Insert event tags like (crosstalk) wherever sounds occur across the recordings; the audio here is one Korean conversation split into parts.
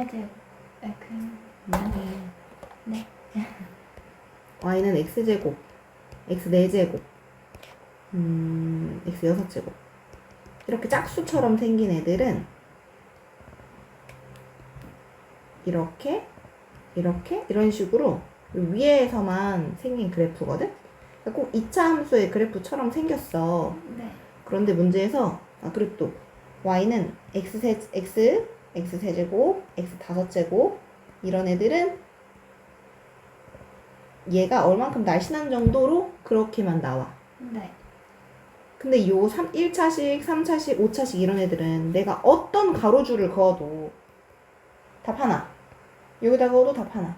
어제 에, 그 아니. 네. y는 x제곱, x 4제곱, 음, x 6제곱. 이렇게 짝수처럼 생긴 애들은 이렇게, 이렇게, 이런 식으로 위에서만 생긴 그래프거든? 그러니까 꼭 2차 함수의 그래프처럼 생겼어. 네. 그런데 문제에서, 아, 그리고 또, y는 x 세, x, x 세제곱, x 다섯 제곱, 이런 애들은 얘가 얼만큼 날씬한 정도로 그렇게만 나와. 네. 근데 요 3, 1차식, 3차식, 5차식 이런 애들은 내가 어떤 가로줄을 그어도 답 하나. 여기다 그어도 답 하나.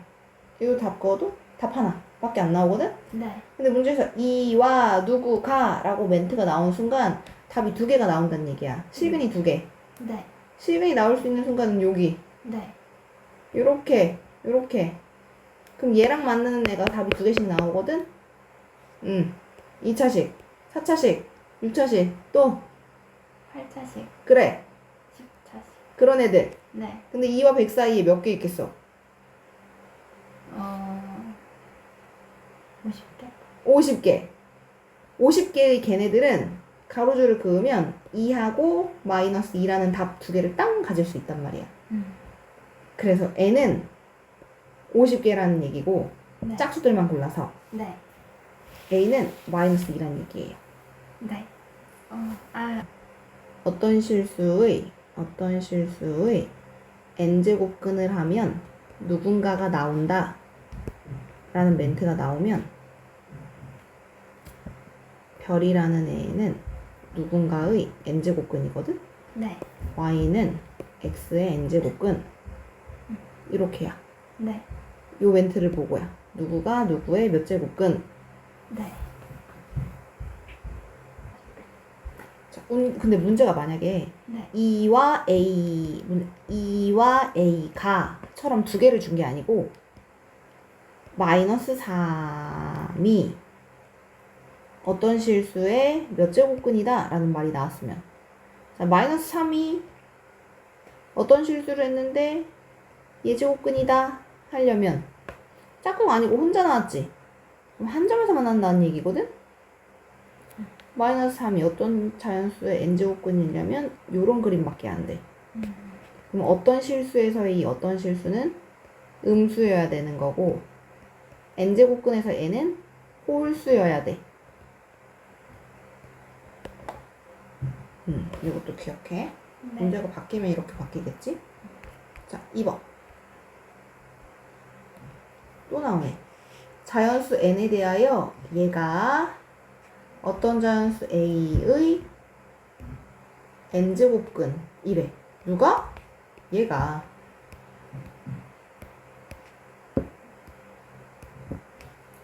여기 답 그어도 답 하나. 밖에 안 나오거든? 네. 근데 문제에서 이와 누구가 라고 멘트가 나온 순간 답이 두 개가 나온다는 얘기야. 실근이 두 개. 네. 실근이 나올 수 있는 순간은 여기. 네. 요렇게, 요렇게. 그럼 얘랑 맞는 애가 답이 두 개씩 나오거든? 응. 2차식, 4차식, 6차식, 또, 8차식, 그래. 10차식. 그런 애들. 네. 근데 2와 100 사이에 몇 개 있겠어? 어 50개? 50개. 50개의 걔네들은 가로줄을 그으면 2하고 마이너스 2라는 답 두 개를 땅 가질 수 있단 말이야. 음. 그래서 n은 50개라는 얘기고, 네. 짝수들만 골라서 네. a는 마이너스 2라는 얘기예요. 네. 어, 아, 어떤 실수의 어떤 실수의 n제곱근을 하면 누군가가 나온다 라는 멘트가 나오면 별이라는 애는 누군가의 n제곱근이거든 네. y는 x의 n제곱근 이렇게야 네. 요 멘트를 보고야 누구가 누구의 몇 제곱근 네. 자, 운- 근데 문제가 만약에 네. 2와 A, 문- 2와 A가처럼 두 개를 준 게 아니고 마이너스 3이 어떤 실수의 몇 제곱근이다 라는 말이 나왔으면 자, 마이너스 3이 어떤 실수를 했는데 얘 제곱근이다 하려면 짝꿍 아니고 혼자 나왔지 그럼 한 점에서 만난다는 얘기거든 마이너스 3이 어떤 자연수의 n제곱근이냐면 요런 그림밖에 안 돼. 음. 그럼 어떤 실수에서의 이 어떤 실수는 음수여야 되는 거고 n제곱근에서 n은 홀수여야 돼. 음, 이것도 기억해. 네. 문제가 바뀌면 이렇게 바뀌겠지? 자, 2번. 또 나오네. 자연수 n에 대하여 얘가 어떤 자연수 a의 n제곱근 이래. 누가? 얘가.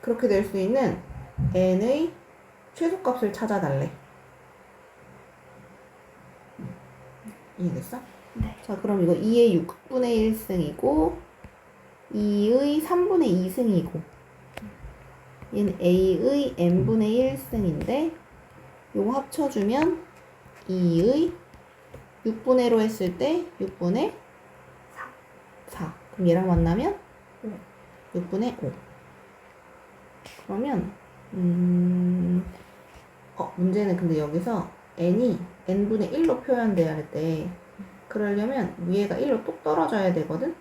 그렇게 될 수 있는 n의 최소값을 찾아달래. 이해됐어? 네. 자, 그럼 이거 2의 6분의 1승이고 2의 3분의 2승이고 얘는 a의 n분의 1승인데 요거 합쳐주면 2의 6분의 1로 했을 때 6분의 4. 4. 그럼 얘랑 만나면 6분의 5. 그러면 음, 어, 문제는 근데 여기서 n이 n분의 1로 표현돼야 할 때 그러려면 위에가 1로 똑 떨어져야 되거든?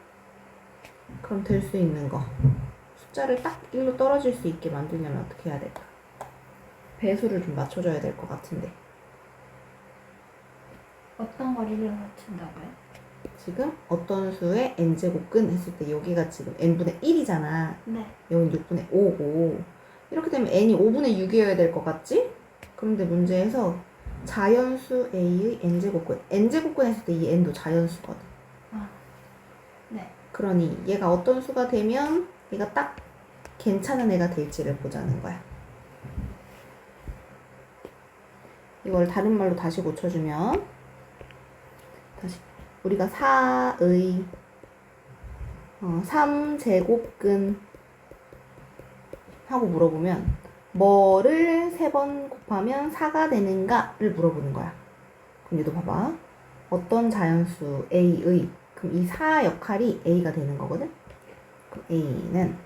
그럼 될 수 있는 거 숫자를 딱 1로 떨어질 수 있게 만들려면 어떻게 해야 될까? 배수를 좀 맞춰줘야 될 것 같은데 어떤 거리를 맞춘다고요? 지금 어떤 수의 n제곱근 했을 때 여기가 지금 n분의 1이잖아 네. 여긴 6분의 5고 이렇게 되면 n이 5분의 6이어야 될 것 같지? 그런데 문제에서 자연수 a의 n제곱근 n제곱근 했을 때 이 n도 자연수거든 아. 네. 그러니 얘가 어떤 수가 되면 얘가 딱 괜찮은 애가 될지를 보자는 거야 이걸 다른 말로 다시 고쳐주면 다시 우리가 4의 어, 3제곱근 하고 물어보면 뭐를 세 번 곱하면 4가 되는가를 물어보는 거야. 그럼 얘도 봐봐. 어떤 자연수 A의 그럼 이 4 역할이 A가 되는 거거든? 그럼 A는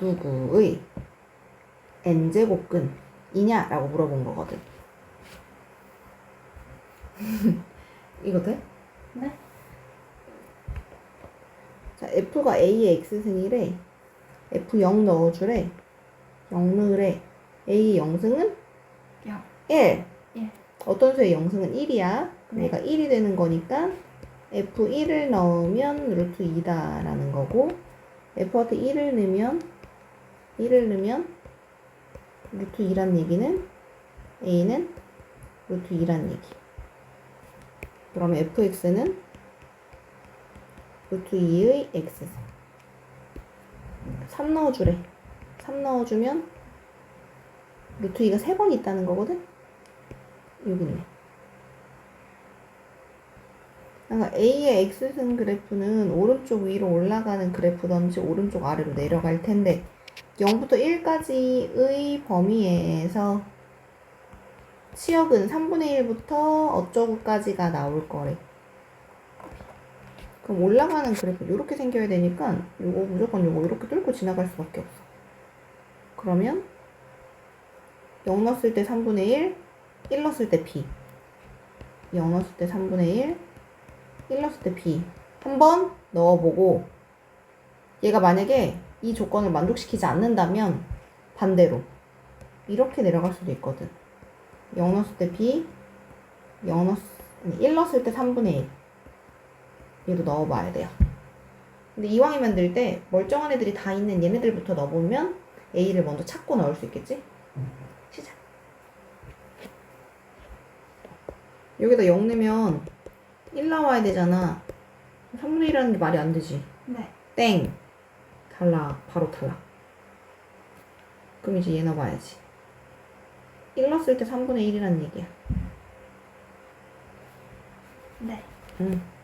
누구의 n제곱근이냐? 라고 물어본 거거든. (laughs) 이거 돼? 네. 자, F가 A의 X승이래. F0 넣어주래. 0 넣으래. A 0승은 영. 1. 일. 어떤 수의 0승은 1이야. 네. 얘가 1이 되는 거니까 F1을 넣으면 루트 2다라는 거고 F한테 1을 넣으면 1을 넣으면 루트 2란 얘기는 A는 루트 2란 얘기. 그러면 fx는 루트 2의 x 3 넣어주래. 3 넣어주면 루트 2가 3번 있다는 거거든? 여기 있네. 그러니까 A의 x승 그래프는 오른쪽 위로 올라가는 그래프든지 오른쪽 아래로 내려갈 텐데 0부터 1까지의 범위에서 치역은 3분의 1부터 어쩌고까지가 나올 거래. 그럼 올라가는 그래프 이렇게 생겨야 되니까 요거 무조건 요거 이렇게 뚫고 지나갈 수밖에 없어. 그러면 0 넣었을 때 3분의 1, 1 넣었을 때 b. 0 넣었을 때 3분의 1, 1 넣었을 때 b. 한번 넣어보고 얘가 만약에 이 조건을 만족시키지 않는다면 반대로 이렇게 내려갈 수도 있거든. 0 넣었을 때 b, 0 넣었, 아니, 1 넣었을 때 3분의 1. 얘도 넣어봐야 돼요. 근데 이왕에 만들 때 멀쩡한 애들이 다 있는 얘네들부터 넣어보면 a를 먼저 찾고 넣을 수 있겠지? 시작. 여기다 0 넣으면 1 나와야 되잖아. 3분의 1이라는 게 말이 안 되지. 네. 땡. 탈락. 바로 탈락. 그럼 이제 얘 넣어봐야지. 1 넣었을 때 3분의 1이라는 얘기야. 네. 응.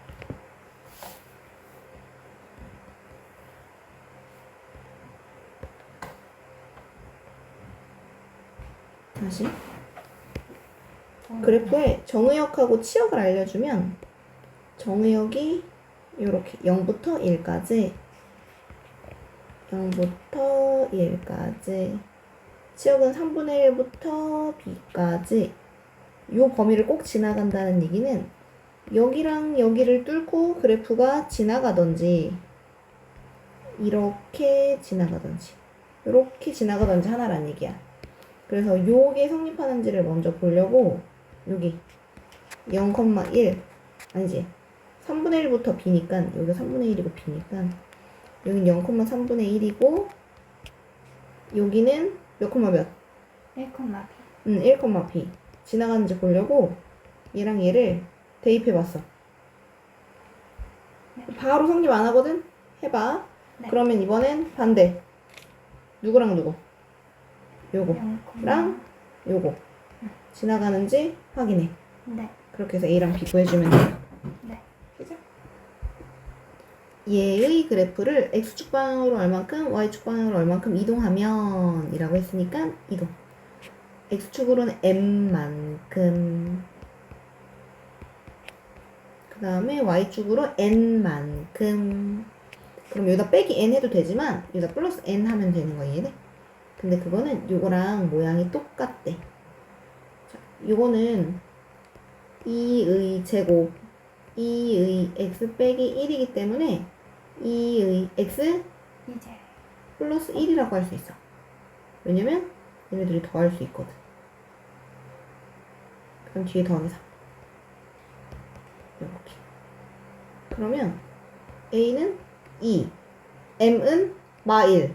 다시. 그래프에 정의역하고 치역을 알려주면 정의역이 이렇게 0부터 1까지 0부터 1까지 치역은 3분의 1부터 b까지 요 범위를 꼭 지나간다는 얘기는 여기랑 여기를 뚫고 그래프가 지나가던지 이렇게 지나가던지 이렇게 지나가던지 하나란 얘기야. 그래서 요게 성립하는지를 먼저 보려고 여기 0,1 아니지 3분의 1부터 b니까 여기가 3분의 1이고 b니까 여긴 0,3분의 1이고 여기는 몇 콤마 몇? 1콤마 응, 1, b 지나가는지 보려고 얘랑 얘를 대입해봤어. 바로 성립 안 하거든? 해봐. 네. 그러면 이번엔 반대. 누구랑 누구? 요거. 0콤마 랑 요거. 지나가는지 확인해. 네. 그렇게 해서 A랑 B 구해주면 돼요. 네. 시작. 얘의 그래프를 X축 방향으로 얼만큼, Y축 방향으로 얼만큼 이동하면 이라고 했으니까 이동. X축으로는 M만큼. 그 다음에 Y축으로 N만큼. 그럼 여기다 빼기 N 해도 되지만 여기다 플러스 N 하면 되는 거야, 얘네. 근데 그거는 요거랑 모양이 똑같대. 자, 요거는 2의 제곱 2의 x 빼기 1이기 때문에 2의 x 플러스 1이라고 할 수 있어. 왜냐면 얘네들이 더할 수 있거든. 그럼 뒤에 더하기 3. 이렇게. 그러면 a는 2, m은 마 1,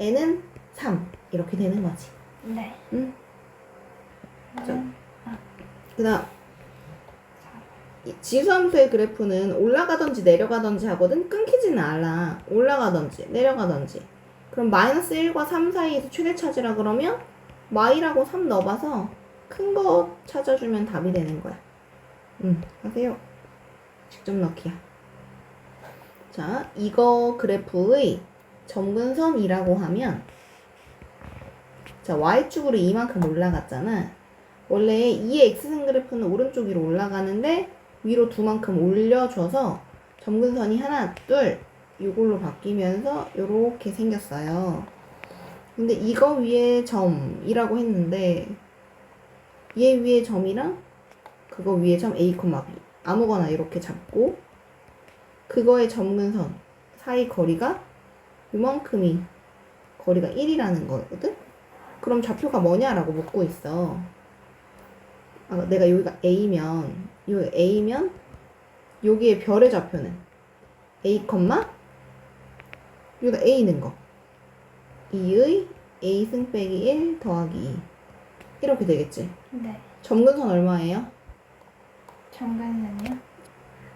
n은 3 이렇게 되는 거지. 네. 응? 자. 음, 그다음 이 지수함수의 그래프는 올라가든지 내려가든지 하거든 끊기지는 않아 올라가든지 내려가든지 그럼 마이너스 1과 3 사이에서 최대 찾으라 그러면 마이라고 3 넣어봐서 큰 거 찾아주면 답이 되는 거야 응 하세요 직접 넣기야 자 이거 그래프의 점근선이라고 하면 자 y축으로 이만큼 올라갔잖아 원래 2의 x승 그래프는 오른쪽 위로 올라가는데 위로 두 만큼 올려줘서 점근선이 하나, 둘 이걸로 바뀌면서 이렇게 생겼어요. 근데 이거 위에 점이라고 했는데 얘 위에 점이랑 그거 위에 점 A, B 아무거나 이렇게 잡고 그거의 점근선 사이 거리가 이만큼이 거리가 1이라는 거거든? 그럼 좌표가 뭐냐라고 묻고 있어. 아, 내가 여기가 A면, 여기 A면, 여기에 별의 좌표는 A, 여기다 A 있는 거. 2의 A 승 빼기 1 더하기 2. 이렇게 되겠지. 네. 점근선 얼마예요? 정근은요?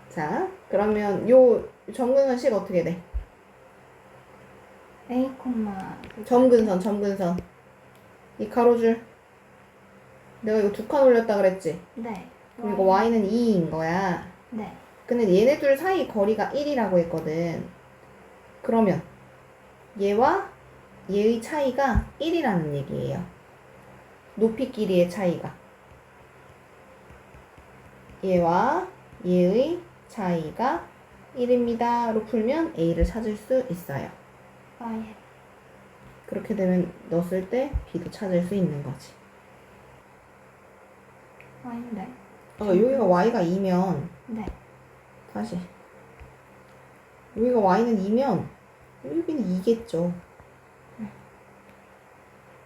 자, 그러면 요 점근선 식 어떻게 돼? A 점근선, 점근선. 이 가로줄. 내가 이거 두 칸 올렸다 그랬지? 네. 이거 y는 2인 거야. 네. 근데 얘네 둘 사이 거리가 1이라고 했거든. 그러면 얘와 얘의 차이가 1이라는 얘기예요. 높이 길이의 차이가. 얘와 얘의 차이가 1입니다.로 풀면 A를 찾을 수 있어요. 아 예. 그렇게 되면 넣었을 때 B도 찾을 수 있는 거지. 아닌데. 어, 여기가 Y가 2면 네. 다시 여기가 y는 2면 여기는 2겠죠.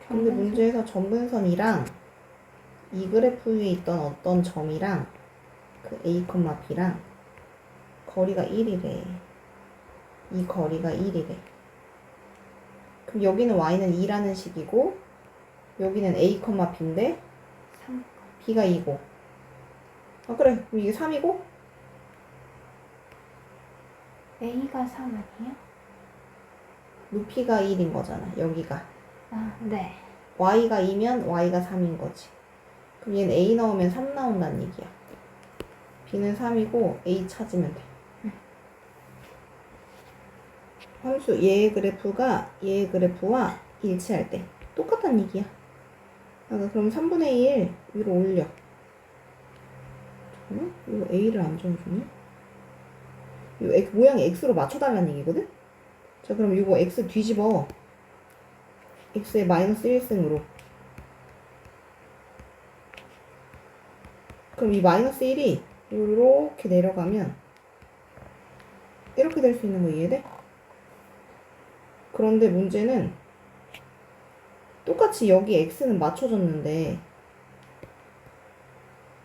근데. 문제에서 점근선이랑 이 그래프 위에 있던 어떤 점이랑 그 a, b랑 거리가 1이래. 이 거리가 1이래. 그럼 여기는 y는 2라는 식이고 여기는 a, b인데 3. b가 2고 아 그래 그럼 이게 3이고 A가 3 아니에요? 높이가 1인 거잖아 여기가 아 네. y가 2면 y가 3인 거지. 그럼 얘는 a 넣으면 3 나온다는 얘기야. b는 3이고 a 찾으면 돼. 함수 얘의 그래프가 얘의 그래프와 일치할 때 똑같다는 얘기야. 아, 그럼 3분의 1 위로 올려. 잠깐만, 이거 a를 안 적어주네. 이거 모양이 x로 맞춰달라는 얘기거든? 자, 그럼 이거 x 뒤집어. x의 마이너스 1승으로 그럼 이 마이너스 1이 이렇게 내려가면 이렇게 될 수 있는 거 이해돼? 그런데 문제는 똑같이 여기 x는 맞춰졌는데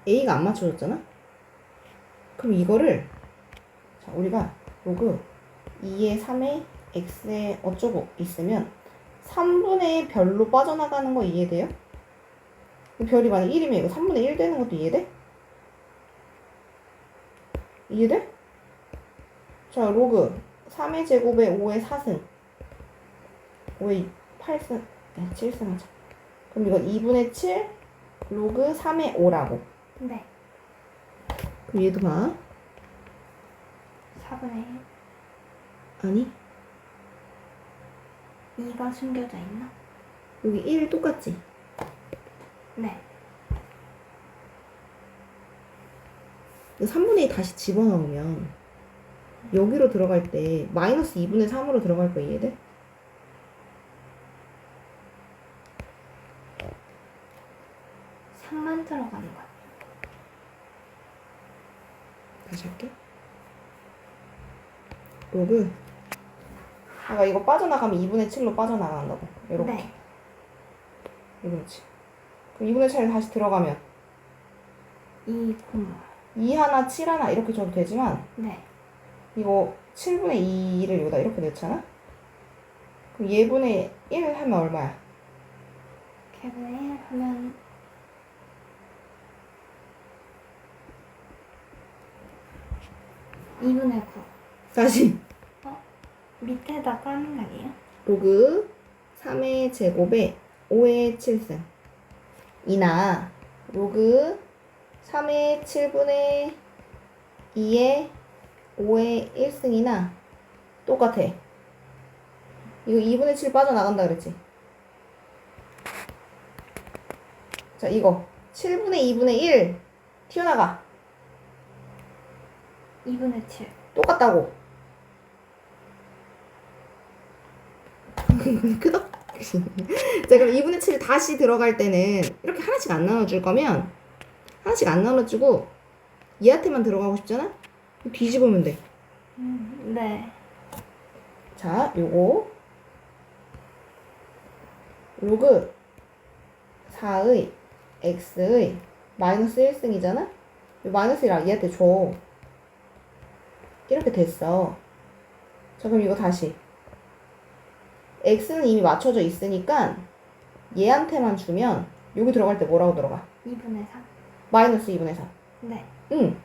a가 안 맞춰졌잖아? 그럼 이거를 자 우리가 로그 2의 3의 x에 어쩌고 있으면 3분의 별로 빠져나가는 거 이해돼요? 이 별이 만약 1이면 이거 3분의 1 되는 것도 이해돼? 이해돼? 자, 로그 3의 제곱에 5의 4승 5의 8승 네, 7승 하자 그럼 이건 2분의 7 로그 3의 5라고 네. 그럼 얘도 봐 4분의 아니 1. 2가 숨겨져 있나? 여기 1 똑같지? 네. 3분의 2 다시 집어넣으면 여기로 들어갈 때 마이너스 2분의 3으로 들어갈 거 이해돼? 삼만 들어가는 거. 다시 할게. 로그. 아까 이거 빠져나가면 2분의 7로 빠져나간다고. 이렇게. 네. 이렇지. 그럼 2분의 7을 다시 들어가면 2 콤마. 2 하나, 7 하나 이렇게 줘도 되지만 네. 이거 7분의 2를 여기다 이렇게 넣잖아? 그럼 얘분의 1 하면 얼마야? 개분의 1 하면 이분의 9. 다시. 밑에다 까는 거 아니에요? 로그 3의 제곱에 5의 7승 이나 로그 3의 7분의 2의 5의 1승이나 똑같아. 이거 2분의 7 빠져나간다 그랬지? 자, 이거 7분의 2분의 1 튀어나가. 2분의 7. 똑같다고. (laughs) 끄덕. (laughs) 자, 그럼 2분의 7 다시 들어갈 때는 이렇게 하나씩 안 나눠줄 거면 하나씩 안 나눠주고 얘한테만 들어가고 싶잖아? 뒤집으면 돼. 음, 네. 자, 요거 로그 4의 x의 마이너스 1승이잖아? 요 마이너스 1을 얘한테 줘. 이렇게 됐어. 자, 그럼 이거 다시. x는 이미 맞춰져 있으니까 얘한테만 주면 여기 들어갈 때 뭐라고 들어가? 2분의 3. 마이너스 2분의 3. 네. 응.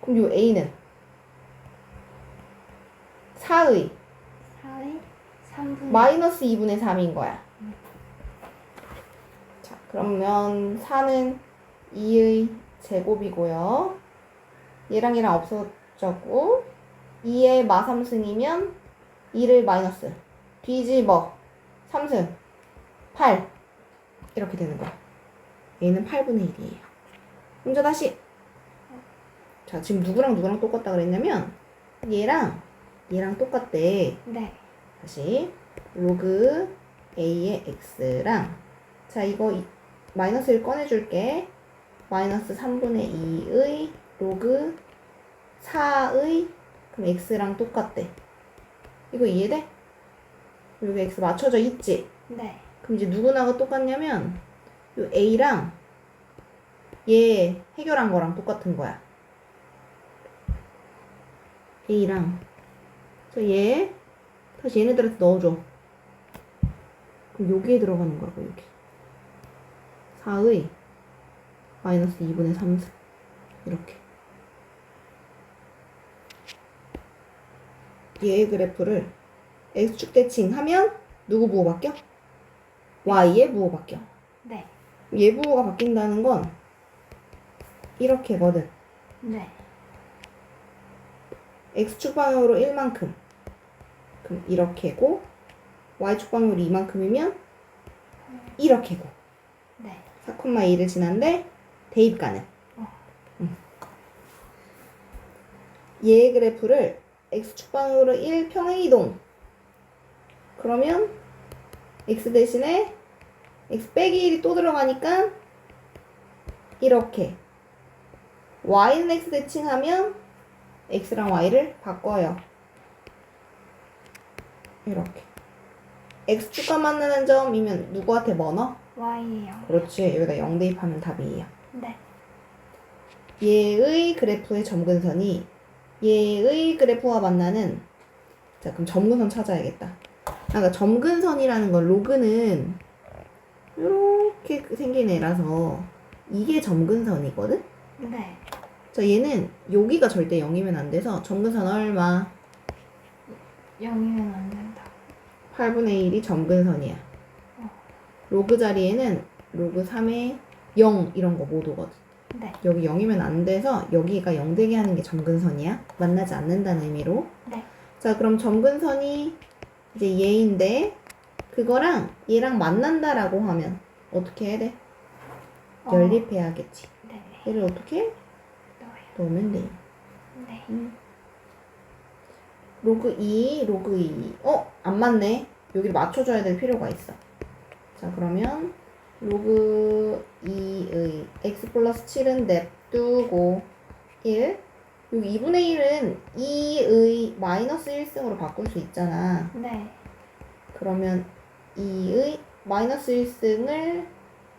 그럼 요 a는 4의 4의 3분의 마이너스 2분의 3인 거야. 자, 그러면 4는 2의 제곱이고요. 얘랑 얘랑 없어 졌고 2의 마삼승이면 2를 마이너스 뒤집어 3승 8 이렇게 되는 거야. 얘는 8분의 1이에요. 먼저 다시 자 지금 누구랑 누구랑 똑같다 그랬냐면 얘랑 얘랑 똑같대. 네. 다시 로그 a의 x랑 자 이거 이- 마이너스를 꺼내줄게 마이너스 3분의 2의 로그 4의 그럼 x랑 똑같대 이거 이해돼? 여기 x 맞춰져 있지? 네. 그럼 이제 누구나가 똑같냐면 요 a랑 얘 해결한 거랑 똑같은 거야 a랑 그래서 얘 다시 얘네들한테 넣어줘. 그럼 여기에 들어가는 거라고, 여기. 4의 마이너스 2분의 3승. 이렇게. 얘의 그래프를 x축 대칭하면 누구 부호 바뀌어? y의 부호 바뀌어. 네. 얘 부호가 바뀐다는 건 이렇게거든. 네. x축 방향으로 1만큼. 그럼 이렇게고 y축 방향으로 2만큼이면 이렇게고 네. 4,2를 지난데 대입가는 어. 응. 얘의 그래프를 x축 방향으로 1 평행 이동 그러면 x 대신에 x 빼기 1이 또 들어가니까 이렇게 y는 x 대칭하면 x랑 y를 바꿔요 이렇게 x축과 만나는 점이면 누구한테 뭐 넣어? Y예요. 그렇지 여기다 0 대입하면 답이에요 네. 얘의 그래프의 점근선이 얘의 그래프와 만나는 자 그럼 점근선 찾아야겠다 아, 그러니까 점근선이라는 건 로그는 이렇게 생긴 애라서 이게 점근선이거든 네. 자 얘는 여기가 절대 0이면 안 돼서 점근선 얼마 0이면 안 된다. 8분의 1이 점근선이야 어. 로그 자리에는 로그 3의 0 이런 거 못 오거든 네. 여기 0이면 안 돼서 여기가 0 되게 하는 게 점근선이야. 만나지 않는다는 의미로. 네. 자, 그럼 점근선이 이제 얘인데 그거랑 얘랑 만난다라고 하면 어떻게 해야 돼? 어. 연립해야겠지. 네. 얘를 어떻게 해? 넣어요. 넣으면 돼. 네. 로그 2, 로그 2. 어? 안 맞네. 여기를 맞춰줘야 될 필요가 있어. 자, 그러면 로그 2의 x 플러스 7은 냅두고 1. 여기 2분의 1은 2의 마이너스 1승으로 바꿀 수 있잖아. 네. 그러면 2의 마이너스 1승을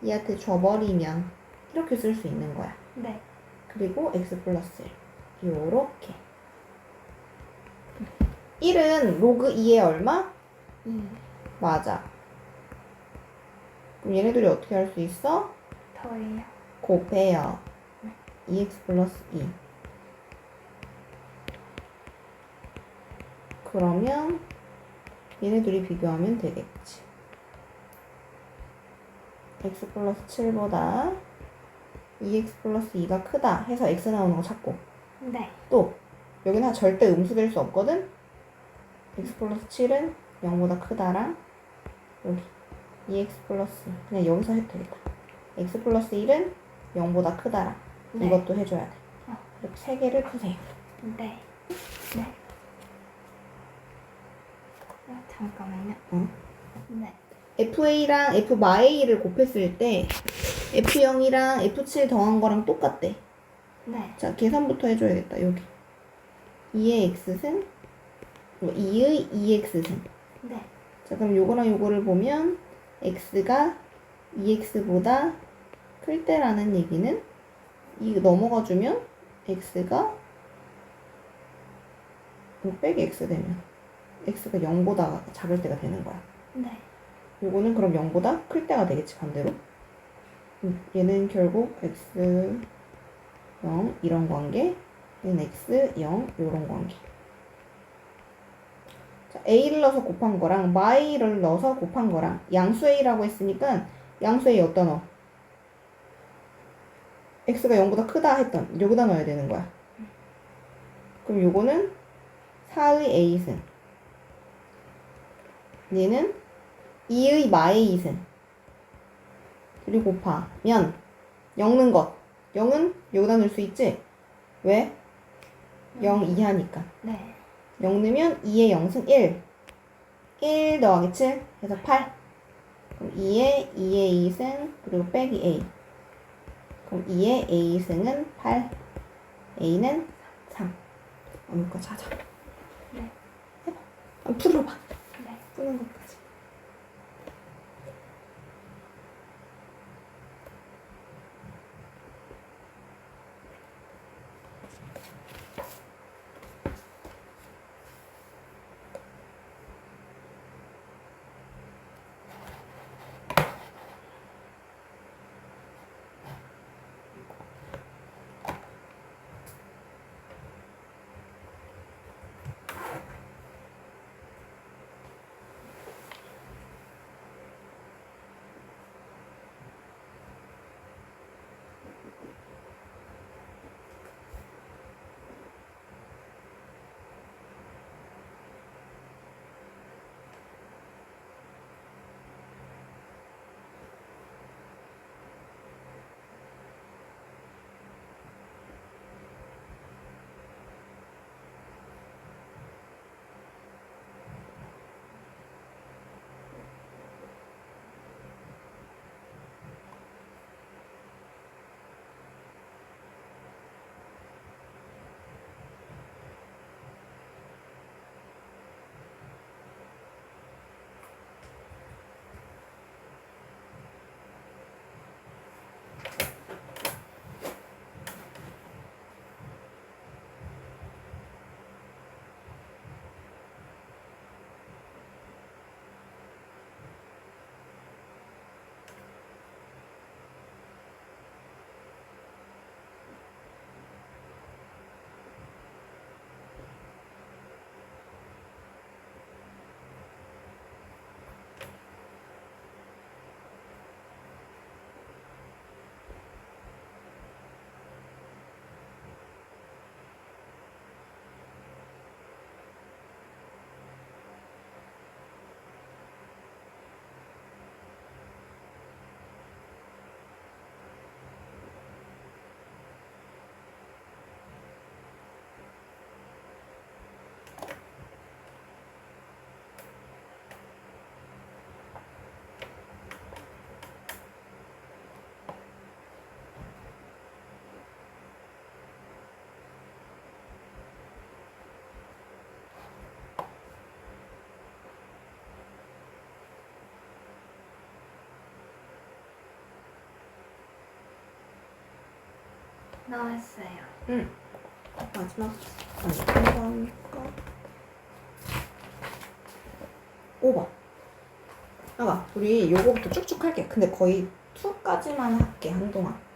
얘한테 줘버리면 이렇게 쓸 수 있는 거야. 네. 그리고 x 플러스 1. 요렇게. 1은 로그 2의 얼마? 2. 맞아. 그럼 얘네들이 어떻게 할 수 있어? 더해요. 곱해요. 2x 플러스 2. 그러면 얘네들이 비교하면 되겠지. x 플러스 7보다 2x 플러스 2가 크다 해서 x 나오는 거 찾고 네. 또 여기는 절대 음수될 수 없거든. x 플러스 7은 0보다 크다랑 여기 2x 플러스 그냥 여기서 해도 되겠다. x 플러스 1은 0보다 크다랑 네. 이것도 해줘야 돼. 어. 이렇게 세 개를 푸세요. 네. 네. 아, 잠깐만요. 어? 네. FA랑 FA를 곱했을 때 F0이랑 F7 더한 거랑 똑같대. 네. 자, 계산부터 해줘야겠다, 여기. 2의 x승, 2의 2x승. 네. 자, 그럼 요거랑 요거를 보면 x가 2x보다 클 때라는 얘기는 이 넘어가 주면 x가 이거 빼기 x 되면 x가 0보다 작을 때가 되는 거야. 네. 요거는 그럼 0보다 클 때가 되겠지 반대로. 음, 얘는 결국 x 0 이런 관계, 얘는 x 0 요런 관계. 자, a를 넣어서 곱한 거랑 my를 넣어서 곱한 거랑 양수 a라고 했으니까 양수 a 어디다 넣어? x가 0보다 크다 했던 여기다 넣어야 되는 거야. 그럼 요거는 4의 a승. 얘는 2의 마의 2승. 그리고 곱하면 0는 것. 0은 여기다 넣을 수 있지? 왜? 0 이하니까. 네. 0 넣으면 2의 0승 1. 1 더하기 7 해서 8. 그럼 2의 2의 2승 그리고 빼기 a. 그럼 2의 a승은 8. a는 3. 어느 거 찾아. 네. 해봐. 풀어봐. 네. 푸는 것 나왔어요. 응. 마지막 거. 5번. 아가 우리 요거부터 쭉쭉 할게. 근데 거의 2까지만 할게 한동안.